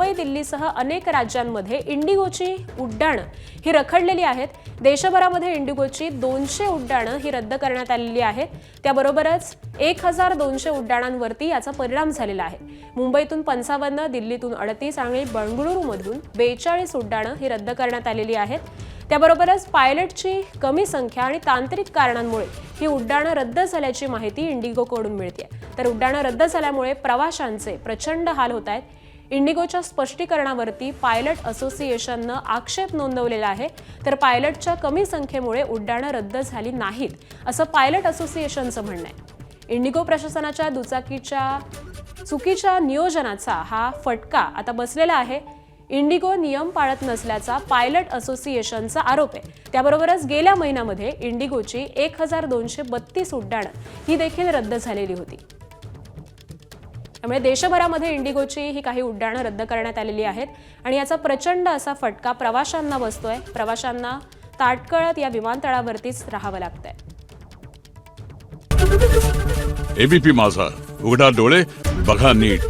मुंबई दिल्लीसह अनेक राज्यांमध्ये इंडिगोची उड्डाणं ही रखडलेली आहेत. देशभरामध्ये इंडिगोची दोनशे उड्डाणं ही रद्द करण्यात आलेली आहेत. त्याबरोबरच एक हजार दोनशे उड्डाणांवरती याचा परिणाम झालेला आहे. मुंबईतून पंचावन्न दिल्लीतून अडतीस आणि बंगळुरूमधून बेचाळीस उड्डाणं ही रद्द करण्यात आलेली आहेत. त्याबरोबरच पायलटची कमी संख्या आणि तांत्रिक कारणांमुळे ही उड्डाणं रद्द झाल्याची माहिती इंडिगोकडून मिळते तर उड्डाणं रद्द झाल्यामुळे प्रवाशांचे प्रचंड हाल होत आहेत. इंडिगोच्या स्पष्टीकरणावरती पायलट असोसिएशननं आक्षेप नोंदवलेला आहे. तर पायलटच्या कमी संख्येमुळे उड्डाणं रद्द झाली नाहीत असं पायलट असोसिएशनचं म्हणणं आहे. इंडिगो प्रशासनाच्या दुचाकीच्या चुकीच्या नियोजनाचा हा फटका आता बसलेला आहे. इंडिगो नियम पाळत नसल्याचा पायलट असोसिएशनचा आरोप आहे. त्याबरोबरच गेल्या महिन्यामध्ये इंडिगोची एक हजार दोनशे बत्तीस उड्डाणं ही देखील रद्द झालेली होती. त्यामुळे देशभरामध्ये इंडिगोची ही काही उड्डाणं रद्द करण्यात आलेली आहेत आणि याचा प्रचंड असा फटका प्रवाशांना बसतोय. प्रवाशांना ताटकळत या विमानतळावरतीच राहावं लागतंय. एबीपी माझा. उघडा डोळे बघा नीट.